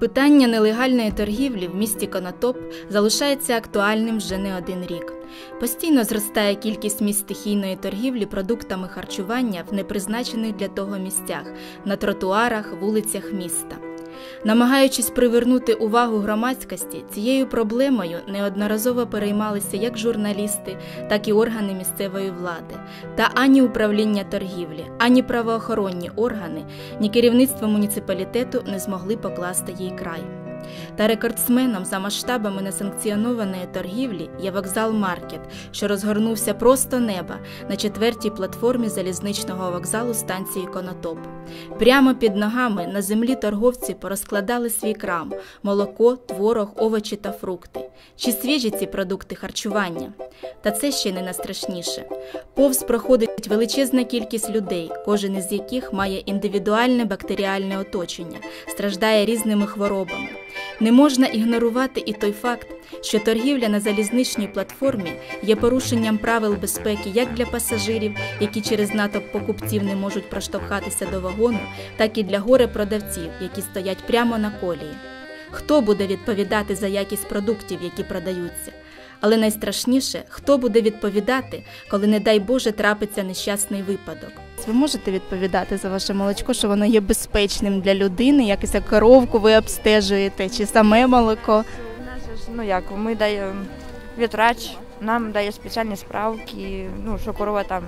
Питання нелегальної торгівлі в місті Конотоп залишається актуальним вже не один рік. Постійно зростає кількість місць стихійної торгівлі продуктами харчування в непризначених для того місцях на тротуарах, вулицях міста. Намагаючись привернути увагу громадськості, цією проблемою неодноразово переймалися як журналісти, так і органи місцевої влади. Та ані управління торгівлі, ані правоохоронні органи, ні керівництво муніципалітету не змогли покласти їй край. Та рекордсменом за масштабами несанкціонованої торгівлі є вокзал Маркет, що розгорнувся просто неба на четвертій платформі залізничного вокзалу станції Конотоп. Прямо під ногами на землі торговці порозкладали свій крам, молоко, творог, овочі та фрукти. Чи свіжі ці продукти харчування? Та це ще не найстрашніше. Повз проходить величезна кількість людей, кожен із яких має індивідуальне бактеріальне оточення, страждає різними хворобами. Не можна ігнорувати і той факт, що торгівля на залізничній платформі є порушенням правил безпеки як для пасажирів, які через натовп покупців не можуть проштовхатися до вагону, так і для горе-продавців, які стоять прямо на колії. Хто буде відповідати за якість продуктів, які продаються? Але найстрашніше, хто буде відповідати, коли, не дай Боже, трапиться нещасний випадок. Ви можете відповідати за ваше молочко, що воно є безпечним для людини, якось як коровку ви обстежуєте, чи саме молоко? Ну як, ми даємо вітрач, нам дає спеціальні справки, ну, що корова там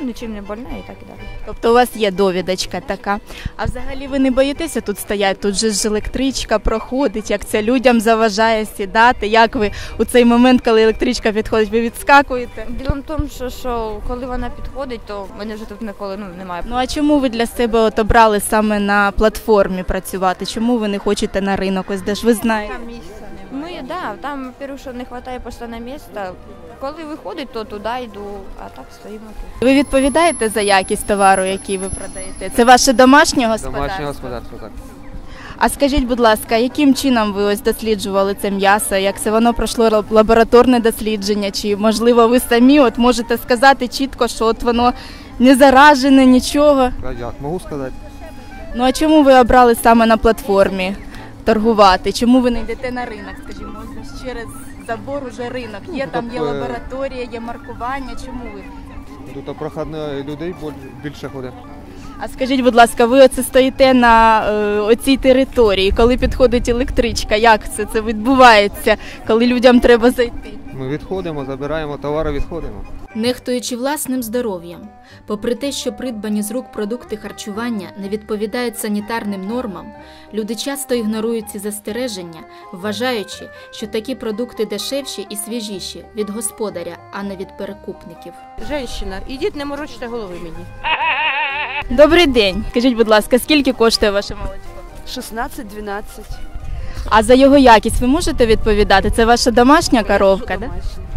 ну, нічим не больна і так і далі. Тобто у вас є довідочка така. А взагалі ви не боїтеся тут стояти? Тут же ж електричка проходить, як це людям заважає сідати. Як ви у цей момент, коли електричка підходить, ви відскакуєте? Діло в тому, що, що коли вона підходить, то мене вже тут ніколи ну, немає. Ну а чому ви для себе от обрали саме на платформі працювати? Чому ви не хочете на ринок? Ось де ж ви знаєте? Ну і да, там, перше, не вистачає просто на місця. Коли виходить, то туди йду, а так стоїмо тут. Ви відповідаєте за якість товару, який ви продаєте? Це ваше домашнє господарство? Домашнє господарство, так. А скажіть, будь ласка, яким чином ви ось досліджували це м'ясо? Як це воно пройшло лабораторне дослідження? Чи можливо ви самі от можете сказати чітко, що от воно не заражене, нічого? А як можу сказати? Ну а чому ви обрали саме на платформі торгувати? Чому ви не йдете на ринок? Скажімо, через забор уже ринок. Є Ну, там є е, лабораторія, є маркування. Чому ви? Тут прохідно людей боль- більше ходить. А скажіть, будь ласка, ви оце стоїте на е, оцій території, коли підходить електричка? Як це, це відбувається, коли людям треба зайти? Ми відходимо, забираємо товари, відходимо. Нехтуючи власним здоров'ям, попри те, що придбані з рук продукти харчування не відповідають санітарним нормам, люди часто ігнорують ці застереження, вважаючи, що такі продукти дешевші і свіжіші від господаря, а не від перекупників. Женщина, ідіть, не морочте голови мені. Добрий день. Скажіть, будь ласка, скільки коштує ваше молочко? 16-12. А за його якість ви можете відповідати? Це ваша домашня коровка, да?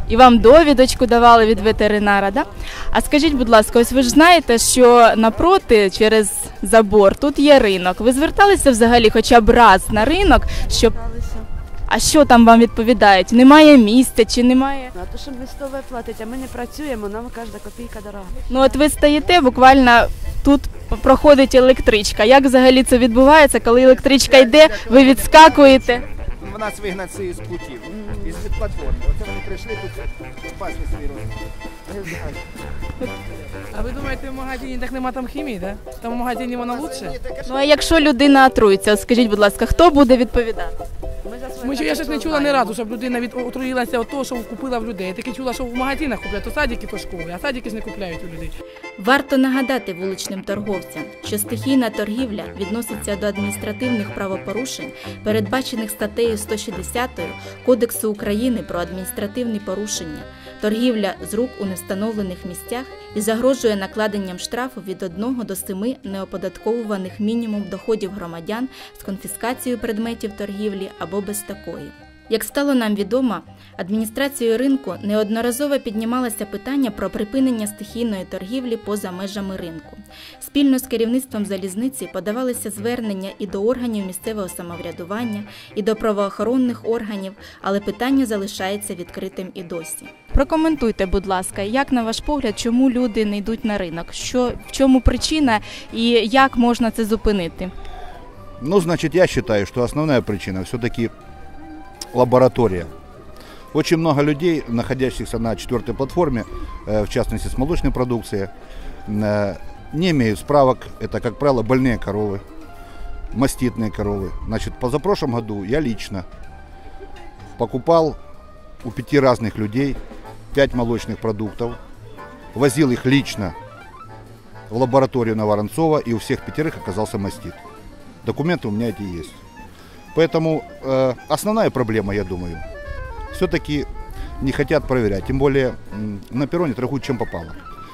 І вам довідочку давали від ветеринара, да? А скажіть, будь ласка, ось ви ж знаєте, що напроти через забор тут є ринок. Ви зверталися взагалі хоча б раз на ринок, щоб а що там вам відповідають? Немає місця чи немає? Ну, а то, що місцеве платить, а ми не працюємо, нам кожна копійка дорога. Ну от ви стоїте буквально тут проходить електричка. Як взагалі це відбувається, коли електричка йде, ви відскакуєте? нас вигнати з путів, із платформи. Оце вони прийшли тут пасли свій розвиток. А ви думаєте, в магазині так нема там хімії, да? Там в магазині воно лучше? Ну а якщо людина отруїться, скажіть, будь ласка, хто буде відповідати? Ми я щось не чула ні разу, щоб людина від отруїлася від того, що купила в людей. Я тільки чула, що в магазинах купляють, то садики, то школи, а садики ж не купляють у людей. Варто нагадати вуличним торговцям, що стихійна торгівля відноситься до адміністративних правопорушень, передбачених статтею 160 Кодексу України про адміністративні порушення, торгівля з рук у невстановлених місцях і загрожує накладенням штрафу від 1 до 7 неоподатковуваних мінімум доходів громадян з конфіскацією предметів торгівлі або без такої. Як стало нам відомо, адміністрацією ринку неодноразово піднімалося питання про припинення стихійної торгівлі поза межами ринку. Спільно з керівництвом залізниці подавалися звернення і до органів місцевого самоврядування, і до правоохоронних органів, але питання залишається відкритим і досі. Прокоментуйте, будь ласка, як на ваш погляд, чому люди не йдуть на ринок? Що в чому причина і як можна це зупинити? Ну, значит, я считаю, что основная причина все-таки лаборатория. Очень много людей, находящихся на четвертой платформе, э, в частности с молочной продукцией, э, не имеют справок. Это, как правило, больные коровы, маститные коровы. Значит, позапрошлом году я лично покупал у пяти разных людей пять молочных продуктов, возил их лично в лабораторию на Воронцова, и у всех пятерых оказался мастит. Документы у меня эти есть. Поэтому э, основная проблема, я думаю, все-таки не хотят проверять. Тем более м, на перроне торгуют чем попало.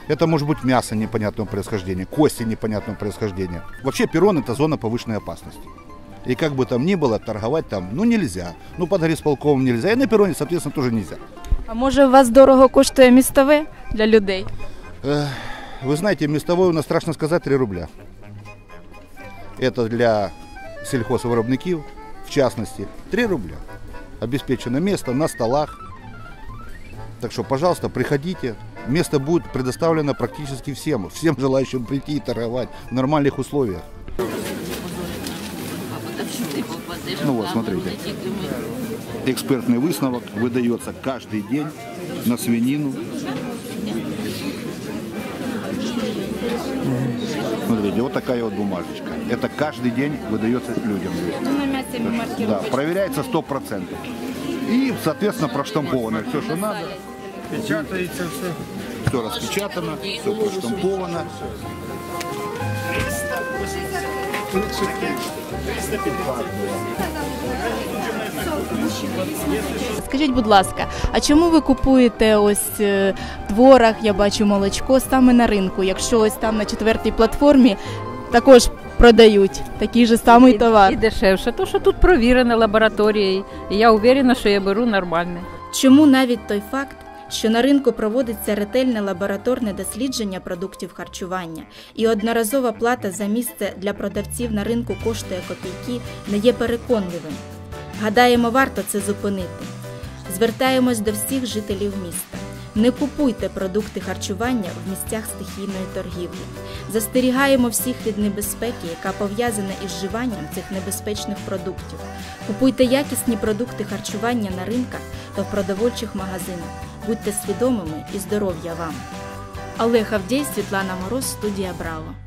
Это может быть мясо непонятного происхождения, кости непонятного происхождения. Вообще перрон это зона повышенной опасности. И как бы там ни было, торговать там, ну нельзя. Ну под горисполковым нельзя. И на перроне, соответственно, тоже нельзя. А може у вас дорого коштує містове для людей? Э, Вы знаете, местовой у нас, страшно сказать, 3 рубля. Это для сельхозвиробників, в частности, 3 рубля. Обеспечено место на столах. Так что, пожалуйста, приходите. Место будет предоставлено практически всем, всем желающим прийти и торговать в нормальных условиях. Ну вот, смотрите. Экспертный высновок выдается каждый день на свинину. Смотрите, вот такая вот бумажечка. Это каждый день выдается людям. М'ясі Да, проверяется 100%. И, соответственно, проштамповано все, что надо. Печатається все. Все распечатано, все проштамповано. Скажіть, будь ласка, а чому ви купуєте ось е, творог, я бачу молочко саме на ринку, якщо ось там на четвертій платформі також продають такий же самий товар? І дешевше, то що тут провірено лабораторією. І я уверена, що я беру нормальне. Чому навіть той факт, що на ринку проводиться ретельне лабораторне дослідження продуктів харчування і одноразова плата за місце для продавців на ринку коштує копійки, не є переконливим. Гадаємо, варто це зупинити. Звертаємось до всіх жителів міста. Не купуйте продукти харчування в місцях стихійної торгівлі. Застерігаємо всіх від небезпеки, яка пов'язана із вживанням цих небезпечних продуктів. Купуйте якісні продукти харчування на ринках та в продовольчих магазинах. Будьте свідомими і здоров'я вам. Олег Авдій, Світлана Мороз, студія Браво.